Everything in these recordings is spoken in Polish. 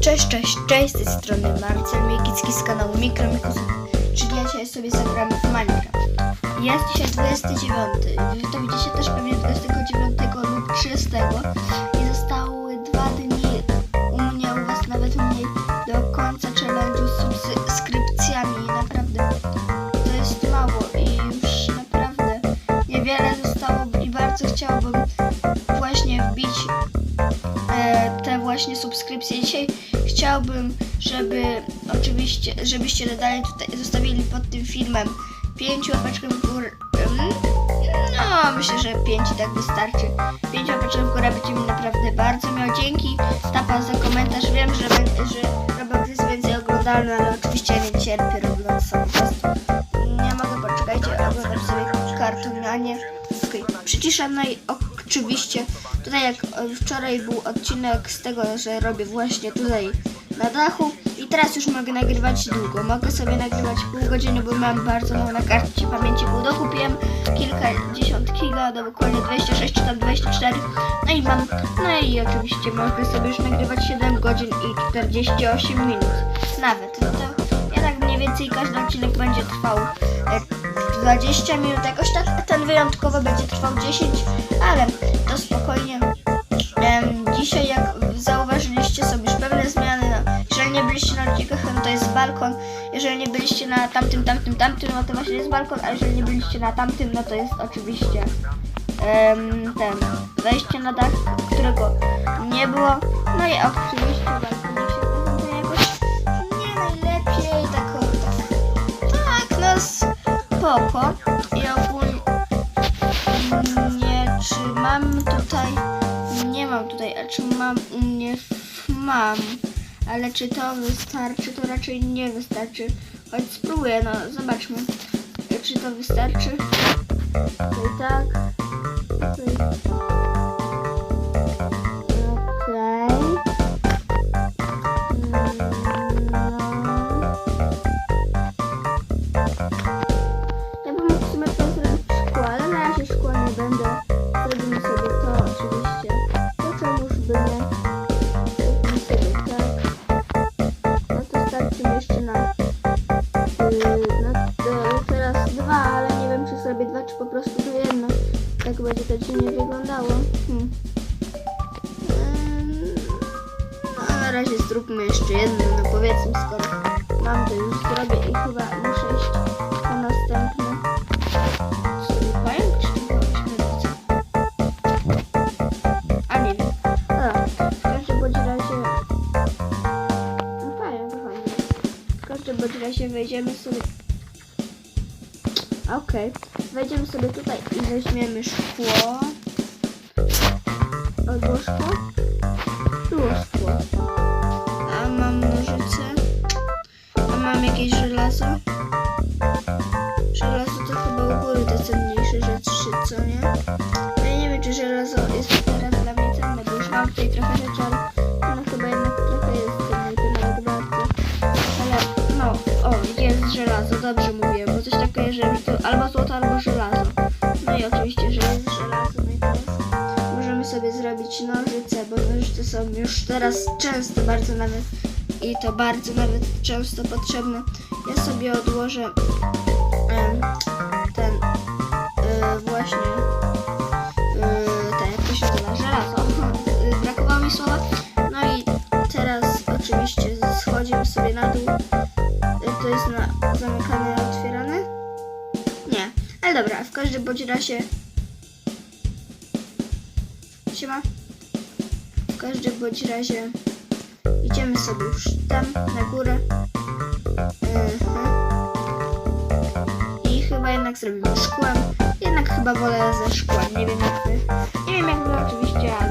Cześć, cześć, cześć, z tej strony Marcel Miekicki z kanału Mikromikos, czyli ja dzisiaj sobie zagramy w Minecraft. Jest dzisiaj 29, wy to widzicie też pewnie 29 lub 30 i zostały dwa dni u mnie, u was nawet mniej do końca challenge'u z subskrypcjami. Naprawdę to jest mało i już naprawdę niewiele zostało i bardzo chciałbym właśnie subskrypcje. Dzisiaj chciałbym, żeby oczywiście, żebyście dodali tutaj, zostawili pod tym filmem 5 łapeczek w górę. em, No, myślę, że 5 i tak wystarczy. 5 łapeczek w górę będzie mi naprawdę bardzo miał. Dzięki Tapa za komentarz. Wiem, że, że Roblox jest więcej oglądalny, ale oczywiście ja nie cierpię Robloxa. Nie mogę, poczekajcie, oglądam sobie karton, a nie... Okej, przyciszam no i oczywiście tutaj jak e, wczoraj był odcinek z tego, że robię właśnie tutaj na dachu i teraz już mogę nagrywać długo. Mogę sobie nagrywać pół godziny, bo mam bardzo mało na karcie pamięci, bo dokupiłem kilkadziesiąt giga, do dokładnie 26 czy tam 24. No i mam, no i oczywiście mogę sobie już nagrywać 7 godzin i 48 minut. Nawet. No to ja tak mniej więcej każdy odcinek będzie trwał e, 20 minut jakoś tak, ten wyjątkowo będzie trwał 10, ale to spokojnie. Dzisiaj jak zauważyliście sobie już pewne zmiany, no, jeżeli nie byliście na odcinkach, to jest balkon, jeżeli nie byliście na tamtym, tamtym, tamtym, no to właśnie jest balkon, a jeżeli nie byliście na tamtym, no to jest oczywiście ten wejście na dach, którego nie było, no i oczywiście balkonik spoko. I ogólnie nie, czy mam tutaj, nie mam tutaj, a czy mam? U mnie, mam, ale czy to wystarczy, to raczej nie wystarczy, choć spróbuję, no zobaczmy, czy to wystarczy, tutaj tak, Będzie to dziwnie wyglądało. Hmm. No na razie zróbmy jeszcze jedno, no powiedzmy skoro mam to już zrobię i chyba muszę iść po. Dobra, w każdym. No razie wejdziemy sobie... Okej, wejdziemy sobie tutaj i weźmiemy szkło. Albo szkło? Było szkło. A mam nożyce. A mam jakieś żelazo? Żelazo to chyba u góry te cenniejsze rzeczy, co nie? Ja nie wiem, czy żelazo jest są już teraz często bardzo nawet i to bardzo nawet często potrzebne. Ja sobie odłożę ten e, właśnie e, ten, jak to się nazywa, żelazo. E, Brakowało mi słowa. No i teraz oczywiście schodzimy sobie na dół. To jest na zamykane, otwierane? Nie, ale dobra, w każdym bądź razie Siema. Każdym bądź razie idziemy sobie już tam na górę. Mhm. I chyba jednak zrobimy szkłem. Jednak chyba wolę ze szkłem. Nie wiem jak wy. Nie wiem jak wy oczywiście, ale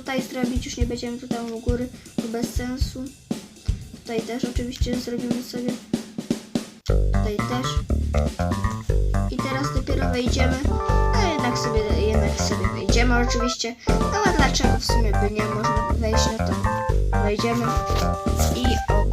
zrobić, już nie będziemy tutaj u góry, to bez sensu. Tutaj też oczywiście zrobimy sobie. Tutaj też. I teraz dopiero wejdziemy. No jednak sobie, jednak sobie wejdziemy oczywiście. No a dlaczego w sumie by nie można wejść, no to wejdziemy. I ogólnie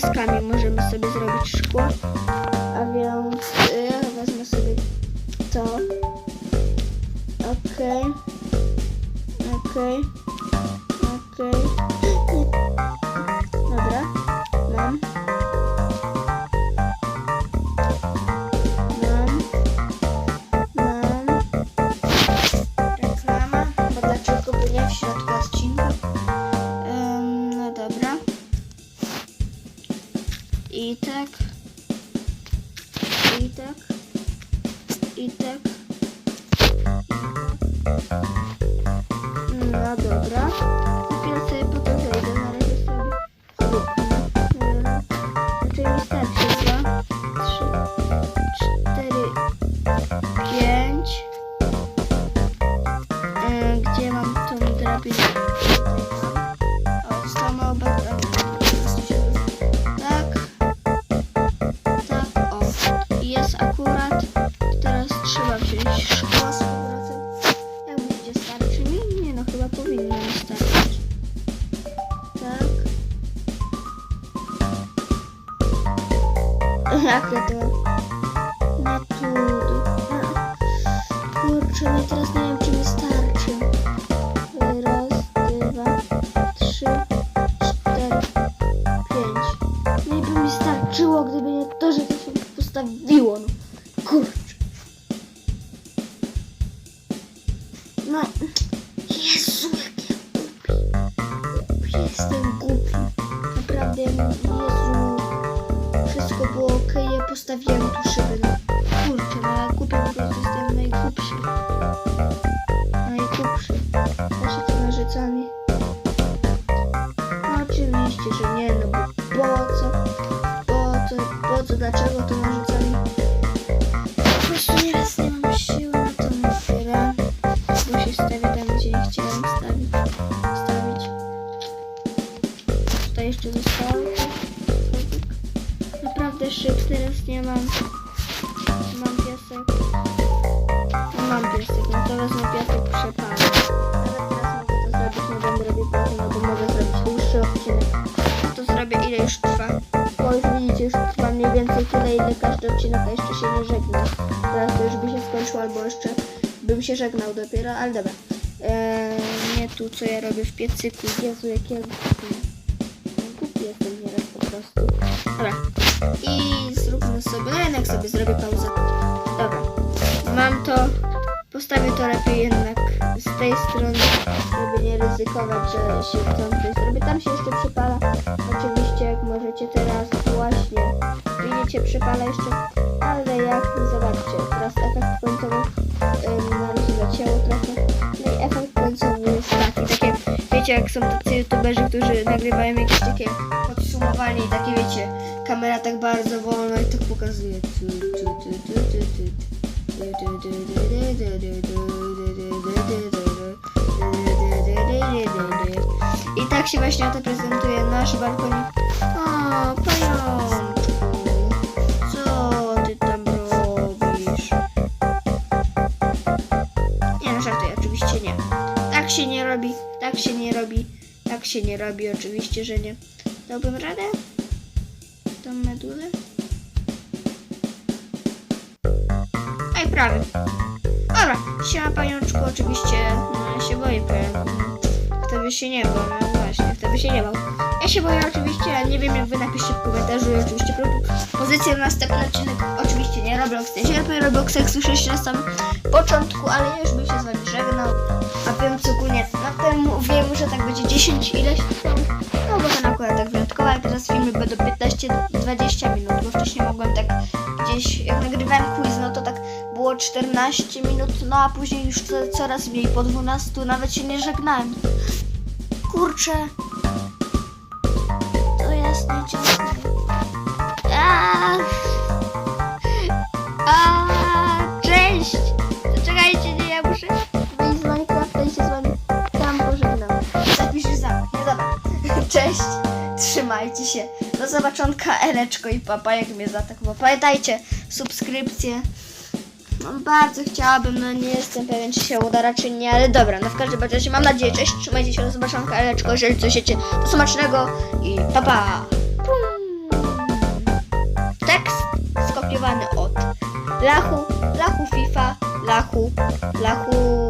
deskami możemy sobie zrobić szkło. A więc y, wezmę sobie to. Okej. Okej. Okej. Wszystko było ok, ja postawiłem tu szyby. No. Kurczę, no ja głupi po prostu jestem najgłupszy. Najgłupszy. Proszę to narzucanie. No oczywiście, że nie, no bo po co? Po co? Po co? Dlaczego to mam. Mam piasek. No, mam piasek, no to wezmę piasek przepalę. Ale teraz mogę to zrobić, nie będę robił potem, no bo mogę zrobić dłuższy odcinek. To zrobię ile już trwa. Bo już widzicie, już trwa mniej więcej tyle, ile każdy odcinek, a jeszcze się nie żegna. Teraz to już by się skończył, albo jeszcze bym się żegnał dopiero, ale dobra. Eee, nie tu, co ja robię w piecyku. Jezu, jak ja Głupi jestem nieraz po prostu. Dobra. I zróbmy sobie, jednak sobie zrobię pauzę. Dobra. Mam to. Postawię to lepiej jednak z tej strony, żeby nie ryzykować, że się tamtej zrobi. Tam się jeszcze przypala. Oczywiście, jak możecie teraz właśnie widzicie, przypala jeszcze, wiecie, jak są tacy youtuberzy, którzy nagrywają jakieś takie podsumowanie i takie, wiecie, kamera tak bardzo wolno i tak pokazuje. I tak się właśnie oto prezentuje nasz balkonik. O, się nie robi, oczywiście, że nie. Dałbym radę? Tą medulę? Ej, prawie. Dobra, siema pajączku, oczywiście, no ja się boję pająków. Kto by się nie bał, no właśnie, kto by się nie bał. Ja się boję oczywiście, ale nie wiem jak wy napiszcie w komentarzu i oczywiście pozycję na następny odcinek. Oczywiście nie Roblox, nie sierpię Roblox, jak słyszeliście na samym początku, ale ja już bym się z wami żegnał. A więc ogólnie na tym wiem, że tak będzie 10 ileś tam. No bo ten akurat tak wyjątkowo, ale teraz filmy będą 15-20 minut, bo wcześniej mogłem tak gdzieś, jak nagrywałem quiz, no to tak było 14 minut, no a później już co, coraz mniej, po 12, nawet się nie żegnałem. kurczę. To jest nieciągle. Do zobaczonka, Eleczko i papa, jak mnie zaatakował. Pamiętajcie, subskrypcje. No, bardzo chciałabym, no nie jestem pewien, czy się uda, raczej nie, ale dobra, no w każdym razie mam nadzieję, cześć, trzymajcie się, do zobaczonka, Eleczko, jeżeli coś chcecie, do smacznego i papa. Tekst skopiowany od Lachu, Lachu FIFA, Lachu, Lachu